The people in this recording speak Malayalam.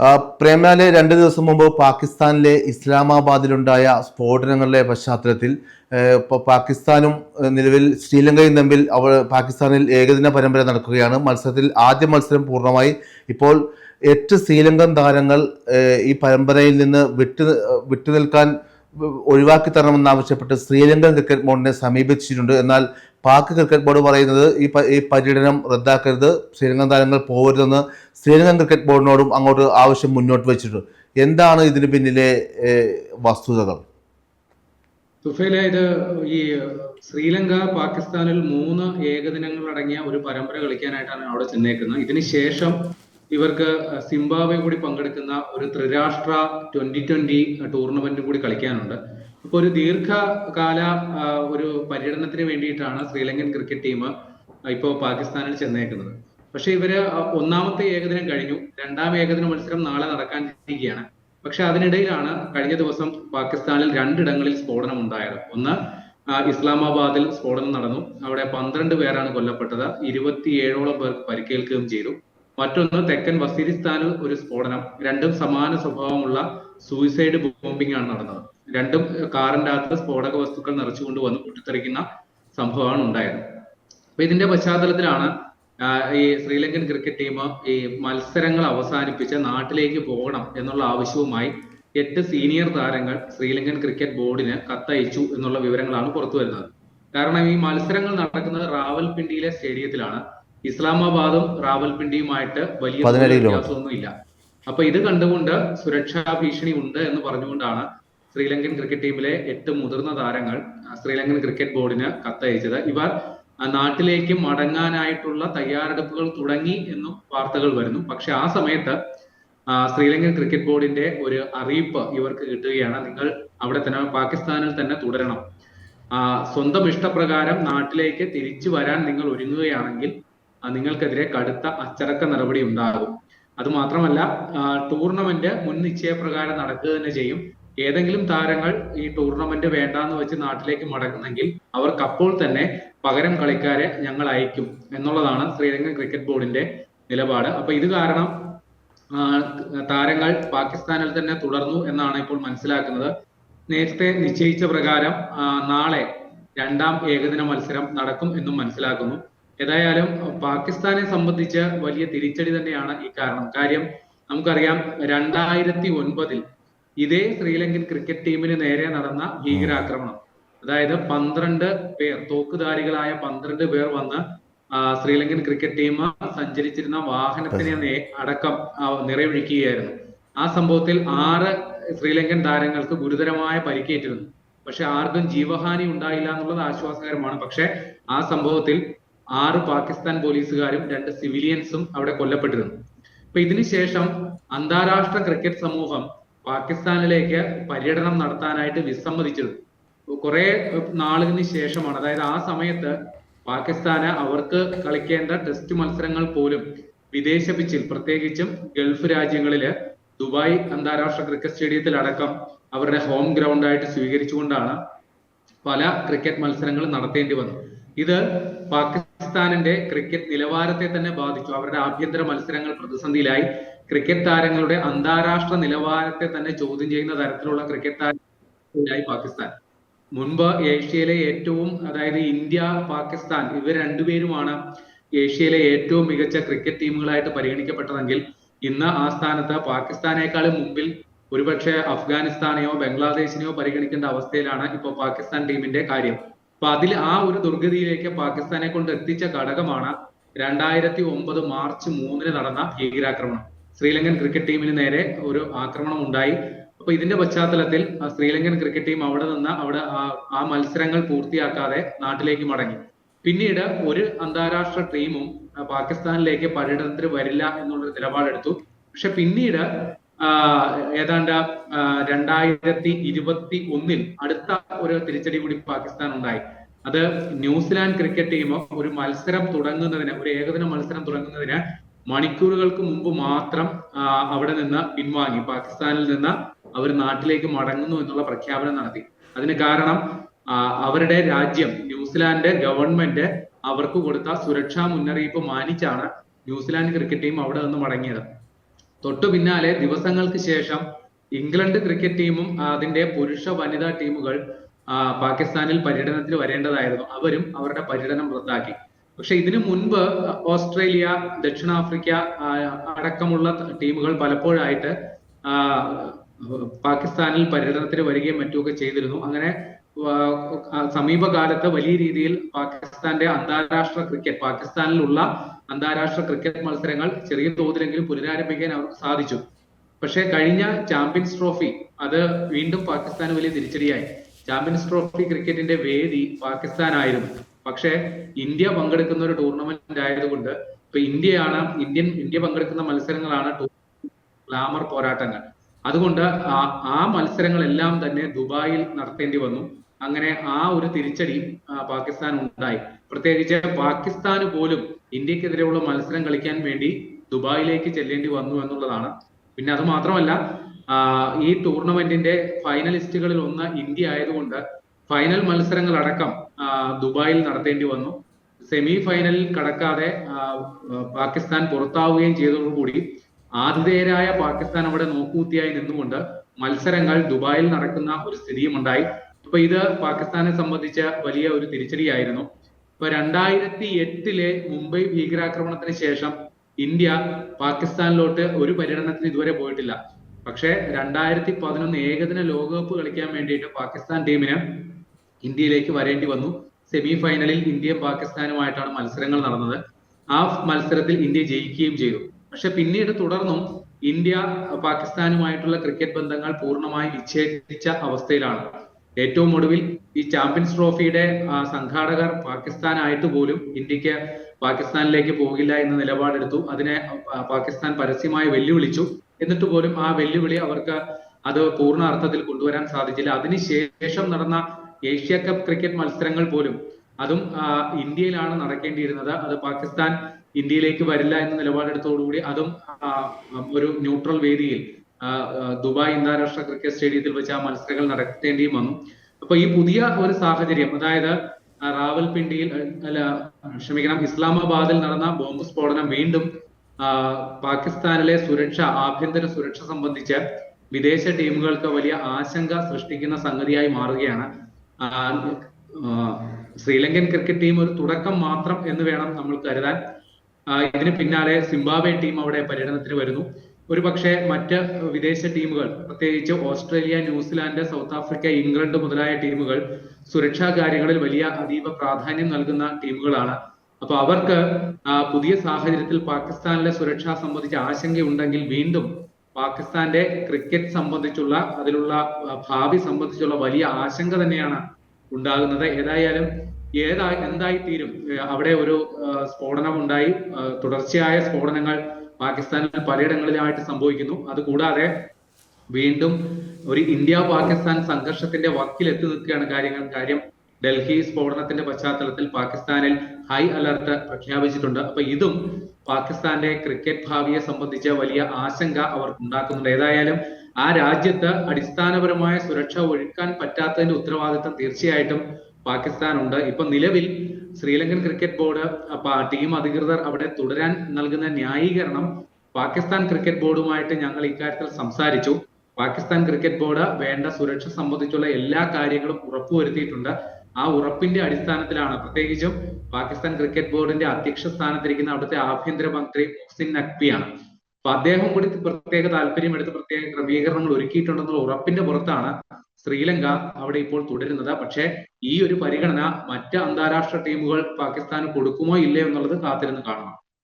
ആ, പ്രേംലാലെ രണ്ട് ദിവസം മുമ്പ് പാകിസ്ഥാനിലെ ഇസ്ലാമാബാദിലുണ്ടായ സ്ഫോടനങ്ങളുടെ പശ്ചാത്തലത്തിൽ ഇപ്പോൾ പാകിസ്ഥാനും നിലവിൽ ശ്രീലങ്കയും തമ്മിൽ അവ പാകിസ്ഥാനിൽ ഏകദിന പരമ്പര നടക്കുകയാണ്. മത്സരത്തിൽ ആദ്യ മത്സരം പൂർണമായി. ഇപ്പോൾ എട്ട് ശ്രീലങ്കൻ താരങ്ങൾ ഈ പരമ്പരയിൽ നിന്ന് വിട്ടു വിട്ടുനിൽക്കാൻ ഒഴിവാക്കി തരണമെന്നാവശ്യപ്പെട്ട് ശ്രീലങ്കൻ ക്രിക്കറ്റ് ബോർഡിനെ സമീപിച്ചിട്ടുണ്ട്. എന്നാൽ പാക് ക്രിക്കറ്റ് ബോർഡ് പറയുന്നത് ഈ ഈ പര്യടനം റദ്ദാക്കരുത് ശ്രീലങ്കൻ താരങ്ങൾ പോകരുതെന്ന് ശ്രീലങ്കൻ ക്രിക്കറ്റ് ബോർഡിനോടും അങ്ങോട്ട് ആവശ്യം മുന്നോട്ട് വെച്ചിട്ടുണ്ട്. എന്താണ് ഇതിന് പിന്നിലെ വസ്തുതകൾ? ഇത് ഈ ശ്രീലങ്ക പാകിസ്ഥാനിൽ മൂന്ന് ഏകദിനങ്ങൾ അടങ്ങിയ ഒരു പരമ്പര കളിക്കാനായിട്ടാണ് അവിടെ ചെന്നേക്കുന്നത്. ഇതിന് ശേഷം ഇവർക്ക് സിംബാബെ കൂടി പങ്കെടുക്കുന്ന ഒരു ത്രിരാഷ്ട്ര ട്വന്റി ട്വന്റി ടൂർണമെന്റ് കൂടി കളിക്കാനുണ്ട്. അപ്പൊ ഒരു ദീർഘകാല ഒരു പര്യടനത്തിന് വേണ്ടിയിട്ടാണ് ശ്രീലങ്കൻ ക്രിക്കറ്റ് ടീം ഇപ്പോൾ പാകിസ്ഥാനിൽ ചെന്നേക്കുന്നത്. പക്ഷെ ഇവർ ഒന്നാമത്തെ ഏകദിനം കഴിഞ്ഞു. രണ്ടാം ഏകദിന മത്സരം നാളെ നടക്കാനിരിക്കുകയാണ്. പക്ഷെ അതിനിടയിലാണ് കഴിഞ്ഞ ദിവസം പാകിസ്ഥാനിൽ രണ്ടിടങ്ങളിൽ സ്ഫോടനം ഉണ്ടായത് ഒന്ന് ഇസ്ലാമാബാദിൽ സ്ഫോടനം നടന്നു. അവിടെ പന്ത്രണ്ട് പേരാണ് കൊല്ലപ്പെട്ടത്. ഇരുപത്തിയേഴോളം പേർക്ക് പരിക്കേൽക്കുകയും ചെയ്തു. മറ്റൊന്ന് തെക്കൻ വസീരിസ്ഥാനിൽ ഒരു സ്ഫോടനം. രണ്ടും സമാന സ്വഭാവമുള്ള സൂയിസൈഡ് ബോംബിംഗ് ആണ് നടന്നത്. രണ്ടും കാറിന്റെ അകത്ത് സ്ഫോടക വസ്തുക്കൾ നിറച്ചുകൊണ്ട് വന്ന് പൊട്ടിത്തെറിക്കുന്ന സംഭവമാണ് ഉണ്ടായത്. അപ്പൊ ഇതിന്റെ പശ്ചാത്തലത്തിലാണ് ഈ ശ്രീലങ്കൻ ക്രിക്കറ്റ് ടീം ഈ മത്സരങ്ങൾ അവസാനിപ്പിച്ച് നാട്ടിലേക്ക് പോകണം എന്നുള്ള ആവശ്യവുമായി എട്ട് സീനിയർ താരങ്ങൾ ശ്രീലങ്കൻ ക്രിക്കറ്റ് ബോർഡിന് കത്തയച്ചു എന്നുള്ള വിവരങ്ങളാണ് പുറത്തു വരുന്നത് കാരണം ഈ മത്സരങ്ങൾ നടക്കുന്നത് റാവൽപിണ്ടിയിലെ സ്റ്റേഡിയത്തിലാണ്. ഇസ്ലാമാബാദും റാവൽപിണ്ടിയുമായിട്ട് വലിയ വ്യത്യാസമൊന്നുമില്ല. അപ്പൊ ഇത് കണ്ടുകൊണ്ട് സുരക്ഷാ ഭീഷണി ഉണ്ട് എന്ന് പറഞ്ഞുകൊണ്ടാണ് ശ്രീലങ്കൻ ക്രിക്കറ്റ് ടീമിലെ എട്ട് മുതിർന്ന താരങ്ങൾ ശ്രീലങ്കൻ ക്രിക്കറ്റ് ബോർഡിന് കത്തയച്ചത്. ഇവർ നാട്ടിലേക്ക് മടങ്ങാനായിട്ടുള്ള തയ്യാറെടുപ്പുകൾ തുടങ്ങി എന്നും വാർത്തകൾ വരുന്നു. പക്ഷെ ആ സമയത്ത് ശ്രീലങ്കൻ ക്രിക്കറ്റ് ബോർഡിന്റെ ഒരു അറിയിപ്പ് ഇവർക്ക് കിട്ടുകയാണ്. നിങ്ങൾ അവിടെ തന്നെ പാകിസ്ഥാനിൽ തന്നെ തുടരണം. സ്വന്തം ഇഷ്ടപ്രകാരം നാട്ടിലേക്ക് തിരിച്ചു വരാൻ നിങ്ങൾ ഒരുങ്ങുകയാണെങ്കിൽ നിങ്ങൾക്കെതിരെ കടുത്ത അച്ചടക്ക നടപടി ഉണ്ടാകും. അത് മാത്രമല്ല ടൂർണമെന്റ് മുൻ നിശ്ചയപ്രകാരം നടക്കുക തന്നെ ചെയ്യും. ഏതെങ്കിലും താരങ്ങൾ ഈ ടൂർണമെന്റ് വേണ്ടാന്ന് വെച്ച് നാട്ടിലേക്ക് മടങ്ങുന്നെങ്കിൽ അവർക്ക് അപ്പോൾ തന്നെ പകരം കളിക്കാരെ ഞങ്ങൾ അയക്കും എന്നുള്ളതാണ് ശ്രീലങ്കൻ ക്രിക്കറ്റ് ബോർഡിന്റെ നിലപാട്. അപ്പൊ ഇത് കാരണം താരങ്ങൾ പാകിസ്ഥാനിൽ തന്നെ തുടർന്നു എന്നാണ് ഇപ്പോൾ മനസ്സിലാക്കുന്നത്. നേരത്തെ നിശ്ചയിച്ച പ്രകാരം നാളെ രണ്ടാം ഏകദിന മത്സരം നടക്കും എന്നും മനസ്സിലാക്കുന്നു. ഏതായാലും പാകിസ്ഥാനെ സംബന്ധിച്ച് വലിയ തിരിച്ചടി തന്നെയാണ് ഈ കാരണം. കാര്യം നമുക്കറിയാം രണ്ടായിരത്തി ഒൻപതിൽ ഇതേ ശ്രീലങ്കൻ ക്രിക്കറ്റ് ടീമിന് നേരെ നടന്ന ഭീകരാക്രമണം. അതായത് പന്ത്രണ്ട് പേർ തോക്കുധാരികളായ പന്ത്രണ്ട് പേർ വന്ന് ശ്രീലങ്കൻ ക്രിക്കറ്റ് ടീം സഞ്ചരിച്ചിരുന്ന വാഹനത്തിനെ അടക്കം നിറയൊഴിക്കുകയായിരുന്നു ആ സംഭവത്തിൽ ആറ് ശ്രീലങ്കൻ താരങ്ങൾക്ക് ഗുരുതരമായ പരിക്കേറ്റിരുന്നു. പക്ഷെ ആർക്കും ജീവഹാനി ഉണ്ടായില്ല എന്നുള്ളത് ആശ്വാസകരമാണ്. പക്ഷെ ആ സംഭവത്തിൽ ആറ് പാകിസ്ഥാൻ പോലീസുകാരും രണ്ട് സിവിലിയൻസും അവിടെ കൊല്ലപ്പെട്ടിരുന്നു. അപ്പൊ ഇതിനുശേഷം അന്താരാഷ്ട്ര ക്രിക്കറ്റ് സമൂഹം പാകിസ്ഥാനിലേക്ക് പര്യടനം നടത്താനായിട്ട് വിസമ്മതിച്ചിരുന്നു. കുറെ നാളുകൾക്ക് ശേഷമാണ് അതായത് ആ സമയത്ത് പാകിസ്ഥാന് അവർക്ക് കളിക്കേണ്ട ടെസ്റ്റ് മത്സരങ്ങൾ പോലും വിദേശ പിച്ചിൽ പ്രത്യേകിച്ചും ഗൾഫ് രാജ്യങ്ങളിൽ ദുബായ് അന്താരാഷ്ട്ര ക്രിക്കറ്റ് സ്റ്റേഡിയത്തിൽ അടക്കം അവരുടെ ഹോം ഗ്രൗണ്ട് ആയിട്ട് സ്വീകരിച്ചുകൊണ്ടാണ് പല ക്രിക്കറ്റ് മത്സരങ്ങൾ നടത്തേണ്ടി വന്നു ഇത് പാകിസ്ഥാനിന്റെ ക്രിക്കറ്റ് നിലവാരത്തെ തന്നെ ബാധിച്ചു. അവരുടെ ആഭ്യന്തര മത്സരങ്ങൾ പ്രതിസന്ധിയിലായി. ക്രിക്കറ്റ് താരങ്ങളുടെ അന്താരാഷ്ട്ര നിലവാരത്തെ തന്നെ ചോദ്യം ചെയ്യുന്ന തരത്തിലുള്ള ക്രിക്കറ്റ് താരങ്ങളായി പാകിസ്ഥാൻ. മുൻപ് ഏഷ്യയിലെ ഏറ്റവും അതായത് ഇന്ത്യ പാകിസ്ഥാൻ ഇവർ രണ്ടുപേരുമാണ് ഏഷ്യയിലെ ഏറ്റവും മികച്ച ക്രിക്കറ്റ് ടീമുകളായിട്ട് പരിഗണിക്കപ്പെട്ടതെങ്കിൽ ഇന്ന് ആ സ്ഥാനത്ത് പാകിസ്ഥാനേക്കാളും മുമ്പിൽ ഒരുപക്ഷെ അഫ്ഗാനിസ്ഥാനെയോ ബംഗ്ലാദേശിനെയോ പരിഗണിക്കേണ്ട അവസ്ഥയിലാണ് ഇപ്പോൾ പാകിസ്ഥാൻ ടീമിന്റെ കാര്യം. അപ്പൊ അതിൽ ആ ഒരു ദുർഗതിയിലേക്ക് പാകിസ്ഥാനെ കൊണ്ട് എത്തിച്ച ഘടകമാണ് രണ്ടായിരത്തി ഒമ്പത് മാർച്ച് മൂന്നിന് നടന്ന ഭീകരാക്രമണം. ശ്രീലങ്കൻ ക്രിക്കറ്റ് ടീമിന് നേരെ ഒരു ആക്രമണം ഉണ്ടായി. അപ്പൊ ഇതിന്റെ പശ്ചാത്തലത്തിൽ ശ്രീലങ്കൻ ക്രിക്കറ്റ് ടീം അവിടെ നിന്ന് അവിടെ ആ- മത്സരങ്ങൾ പൂർത്തിയാക്കാതെ നാട്ടിലേക്ക് മടങ്ങി. പിന്നീട് ഒരു അന്താരാഷ്ട്ര ടീമും പാകിസ്ഥാനിലേക്ക് പര്യടനത്തിന് വരില്ല എന്നുള്ളൊരു നിലപാടെടുത്തു. പക്ഷെ പിന്നീട് ഏതാണ്ട് രണ്ടായിരത്തി ഇരുപത്തി ഒന്നിൽ അടുത്ത ഒരു തിരിച്ചടി കൂടി പാകിസ്ഥാൻ ഉണ്ടായി. അത് ന്യൂസിലാൻഡ് ക്രിക്കറ്റ് ടീം ഒരു മത്സരം തുടങ്ങുന്നതിന് ഒരു ഏകദിന മത്സരം തുടങ്ങുന്നതിന് മണിക്കൂറുകൾക്ക് മുമ്പ് മാത്രം അവിടെ നിന്ന് പിൻവാങ്ങി. പാകിസ്ഥാനിൽ നിന്ന് അവർ നാട്ടിലേക്ക് മടങ്ങുന്നു എന്നുള്ള പ്രഖ്യാപനം നടത്തി. അതിന് കാരണം അവരുടെ രാജ്യം ന്യൂസിലാൻഡ് ഗവൺമെന്റ് അവർക്ക് കൊടുത്ത സുരക്ഷാ മുന്നറിയിപ്പ് മാനിച്ചാണ് ന്യൂസിലാൻഡ് ക്രിക്കറ്റ് ടീം അവിടെ നിന്ന് മടങ്ങിയത്. തൊട്ടു പിന്നാലെ ദിവസങ്ങൾക്ക് ശേഷം ഇംഗ്ലണ്ട് ക്രിക്കറ്റ് ടീമും അതിന്റെ പുരുഷ വനിതാ ടീമുകൾ പാകിസ്ഥാനിൽ പര്യടനത്തിന് വരേണ്ടതായിരുന്നു. അവരും അവരുടെ പര്യടനം റദ്ദാക്കി. പക്ഷെ ഇതിനു മുൻപ് ഓസ്ട്രേലിയ ദക്ഷിണാഫ്രിക്ക അടക്കമുള്ള ടീമുകൾ പലപ്പോഴായിട്ട് പാകിസ്ഥാനിൽ പര്യടനത്തിന് വരികയും മറ്റുമൊക്കെ ചെയ്തിരുന്നു. അങ്ങനെ സമീപകാലത്ത് വലിയ രീതിയിൽ പാകിസ്ഥാന്റെ അന്താരാഷ്ട്ര ക്രിക്കറ്റ് പാകിസ്ഥാനിലുള്ള അന്താരാഷ്ട്ര ക്രിക്കറ്റ് മത്സരങ്ങൾ ചെറിയ തോതിലെങ്കിലും പുനരാരംഭിക്കാൻ അവർക്ക് സാധിച്ചു. പക്ഷേ കഴിഞ്ഞ ചാമ്പ്യൻസ് ട്രോഫി അത് വീണ്ടും പാകിസ്ഥാന് വലിയ തിരിച്ചടിയായി. ചാമ്പ്യൻസ് ട്രോഫി ക്രിക്കറ്റിന്റെ വേദി പാകിസ്ഥാനായിരുന്നു. പക്ഷേ ഇന്ത്യ പങ്കെടുക്കുന്ന ഒരു ടൂർണമെന്റ് ആയതുകൊണ്ട് ഇപ്പൊ ഇന്ത്യയാണ് ഇന്ത്യൻ ഇന്ത്യ പങ്കെടുക്കുന്ന മത്സരങ്ങളാണ് ഗ്ലാമർ പോരാട്ടങ്ങൾ. അതുകൊണ്ട് ആ മത്സരങ്ങളെല്ലാം തന്നെ ദുബായിൽ നടത്തേണ്ടി വന്നു. അങ്ങനെ ആ ഒരു തിരിച്ചടി പാകിസ്ഥാൻ ഉണ്ടായി. പ്രത്യേകിച്ച് പാകിസ്ഥാന് പോലും ഇന്ത്യക്കെതിരെയുള്ള മത്സരം കളിക്കാൻ വേണ്ടി ദുബായിലേക്ക് ചെല്ലേണ്ടി വന്നു എന്നുള്ളതാണ്. പിന്നെ അത് മാത്രമല്ല ഈ ടൂർണമെന്റിന്റെ ഫൈനലിസ്റ്റുകളിൽ ഒന്ന് ഇന്ത്യ ആയതുകൊണ്ട് ഫൈനൽ മത്സരങ്ങൾ അടക്കം ദുബായിൽ നടത്തേണ്ടി വന്നു. സെമി ഫൈനലിൽ കടക്കാതെ പാകിസ്ഥാൻ പുറത്താവുകയും ചെയ്തതോടുകൂടി ആതിഥേയരായ പാകിസ്ഥാൻ അവിടെ നോക്കൂത്തിയായി നിന്നുകൊണ്ട് മത്സരങ്ങൾ ദുബായിൽ നടക്കുന്ന ഒരു സ്ഥിതിയും ഉണ്ടായി. അപ്പൊ ഇത് പാകിസ്ഥാനെ സംബന്ധിച്ച വലിയ ഒരു തിരിച്ചടിയായിരുന്നു. ഇപ്പൊ രണ്ടായിരത്തി എട്ടിലെ മുംബൈ ഭീകരാക്രമണത്തിന് ശേഷം ഇന്ത്യ പാകിസ്ഥാനിലോട്ട് ഒരു പര്യടനത്തിന് ഇതുവരെ പോയിട്ടില്ല. പക്ഷേ രണ്ടായിരത്തി പതിനൊന്ന് ഏകദിന ലോകകപ്പ് കളിക്കാൻ വേണ്ടിയിട്ട് പാകിസ്ഥാൻ ടീമിന് ഇന്ത്യയിലേക്ക് വരേണ്ടി വന്നു. സെമി ഫൈനലിൽ ഇന്ത്യയും പാകിസ്ഥാനുമായിട്ടാണ് മത്സരങ്ങൾ നടന്നത്. ആ മത്സരത്തിൽ ഇന്ത്യ ജയിക്കുകയും ചെയ്തു. പക്ഷെ പിന്നീട് തുടർന്നും ഇന്ത്യ പാകിസ്ഥാനുമായിട്ടുള്ള ക്രിക്കറ്റ് ബന്ധങ്ങൾ പൂർണമായി വിച്ഛേദിച്ച അവസ്ഥയിലാണ്. ഏറ്റവും ഒടുവിൽ ഈ ചാമ്പ്യൻസ് ട്രോഫിയുടെ സംഘാടകർ പാകിസ്ഥാനായിട്ട് പോലും ഇന്ത്യയ്ക്ക് പാകിസ്ഥാനിലേക്ക് പോകില്ല എന്ന നിലപാടെടുത്തു. അതിനെ പാകിസ്ഥാൻ പരസ്യമായി വെല്ലുവിളിച്ചു. എന്നിട്ട് പോലും ആ വെല്ലുവിളി അവർക്ക് അത് പൂർണ അർത്ഥത്തിൽ കൊണ്ടുവരാൻ സാധിച്ചില്ല. അതിനുശേഷം നടന്ന ഏഷ്യ കപ്പ് ക്രിക്കറ്റ് മത്സരങ്ങൾ പോലും അതും ഇന്ത്യയിലാണ് നടക്കേണ്ടിയിരുന്നത്. അത് പാകിസ്ഥാൻ ഇന്ത്യയിലേക്ക് വരില്ല എന്ന നിലപാടെടുത്തോടുകൂടി അതും ഒരു ന്യൂട്രൽ വേദിയിൽ ദുബായ് അന്താരാഷ്ട്ര ക്രിക്കറ്റ് സ്റ്റേഡിയത്തിൽ വെച്ച് ആ മത്സരങ്ങൾ നടത്തേണ്ടിയും വന്നു. അപ്പൊ ഈ പുതിയ ഒരു സാഹചര്യം അതായത് റാവൽപിണ്ടിയിൽ അല്ല ക്ഷമിക്കണം ഇസ്ലാമാബാദിൽ നടന്ന ബോംബ് സ്ഫോടനം വീണ്ടും പാകിസ്ഥാനിലെ സുരക്ഷ ആഭ്യന്തര സുരക്ഷ സംബന്ധിച്ച് വിദേശ ടീമുകൾക്ക് വലിയ ആശങ്ക സൃഷ്ടിക്കുന്ന സംഗതിയായി മാറുകയാണ്. ശ്രീലങ്കൻ ക്രിക്കറ്റ് ടീം ഒരു തുടക്കം മാത്രം എന്ന് വേണം നമ്മൾ കരുതാൻ. ഇതിന് പിന്നാലെ സിംബാബ്വെ ടീം അവിടെ പര്യടനത്തിന് വരുന്നു. ഒരു പക്ഷേ മറ്റ് വിദേശ ടീമുകൾ പ്രത്യേകിച്ച് Australia New Zealand South Africa England മുതലായ ടീമുകൾ സുരക്ഷാ കാര്യങ്ങളിൽ വലിയ അതീവ പ്രാധാന്യം നൽകുന്ന ടീമുകളാണ്. അപ്പൊ അവർക്ക് പുതിയ സാഹചര്യത്തിൽ പാകിസ്ഥാനിലെ സുരക്ഷ സംബന്ധിച്ച് ആശങ്കയുണ്ടെങ്കിൽ വീണ്ടും പാകിസ്ഥാന്റെ ക്രിക്കറ്റ് സംബന്ധിച്ചുള്ള അതിലുള്ള ഭാവി സംബന്ധിച്ചുള്ള വലിയ ആശങ്ക തന്നെയാണ് ഉണ്ടാകുന്നത്. ഏതായാലും ഏതാ എന്തായി തീരും അവിടെ ഒരു സ്ഫോടനം ഉണ്ടായി തുടർച്ചയായ സ്ഫോടനങ്ങൾ പാകിസ്ഥാനിൽ പലയിടങ്ങളിലായിട്ട് സംഭവിക്കുന്നു. അതുകൂടാതെ വീണ്ടും ഒരു ഇന്ത്യ പാകിസ്ഥാൻ സംഘർഷത്തിന്റെ വക്കിൽ എത്തി നിൽക്കുകയാണ് കാര്യങ്ങൾ. കാര്യം ഡൽഹി സ്ഫോടനത്തിന്റെ പശ്ചാത്തലത്തിൽ പാകിസ്ഥാനിൽ ഹൈ അലർട്ട് പ്രഖ്യാപിച്ചിട്ടുണ്ട്. അപ്പൊ ഇതും പാകിസ്ഥാന്റെ ക്രിക്കറ്റ് ഭാവിയെ സംബന്ധിച്ച വലിയ ആശങ്ക അവർക്ക് ഉണ്ടാക്കുന്നുണ്ട്. ഏതായാലും ആ രാജ്യത്ത് അടിസ്ഥാനപരമായ സുരക്ഷ ഒഴുക്കാൻ പറ്റാത്തതിന്റെ ഉത്തരവാദിത്തം തീർച്ചയായിട്ടും പാകിസ്ഥാൻ ഉണ്ട് ഇപ്പൊ നിലവിൽ ശ്രീലങ്കൻ ക്രിക്കറ്റ് ബോർഡ് ടീം അധികൃതർ അവിടെ തുടരാൻ നൽകുന്ന ന്യായീകരണം പാകിസ്ഥാൻ ക്രിക്കറ്റ് ബോർഡുമായിട്ട് ഞങ്ങൾ ഇക്കാര്യത്തിൽ സംസാരിച്ചു. പാകിസ്ഥാൻ ക്രിക്കറ്റ് ബോർഡ് വേണ്ട സുരക്ഷ സംബന്ധിച്ചുള്ള എല്ലാ കാര്യങ്ങളും ഉറപ്പുവരുത്തിയിട്ടുണ്ട്. ആ ഉറപ്പിന്റെ അടിസ്ഥാനത്തിലാണ് പ്രത്യേകിച്ചും പാകിസ്ഥാൻ ക്രിക്കറ്റ് ബോർഡിന്റെ അധ്യക്ഷ സ്ഥാനത്തിരിക്കുന്ന അവിടുത്തെ ആഭ്യന്തര മന്ത്രി മുഹ്സിൻ നഖ്വിയാണ്. അപ്പൊ അദ്ദേഹം കൂടി പ്രത്യേക താല്പര്യം എടുത്ത് പ്രത്യേക ക്രമീകരണങ്ങൾ ഒരുക്കിയിട്ടുണ്ടെന്നുള്ള ഉറപ്പിന്റെ പുറത്താണ് ശ്രീലങ്ക അവിടെ ഇപ്പോൾ തുടരുന്നത്. പക്ഷേ ഈ ഒരു പരിഗണന മറ്റ് അന്താരാഷ്ട്ര ടീമുകൾ പാകിസ്ഥാന് കൊടുക്കുമോ ഇല്ലയോ എന്നുള്ളത് കാത്തിരുന്ന് കാണണം.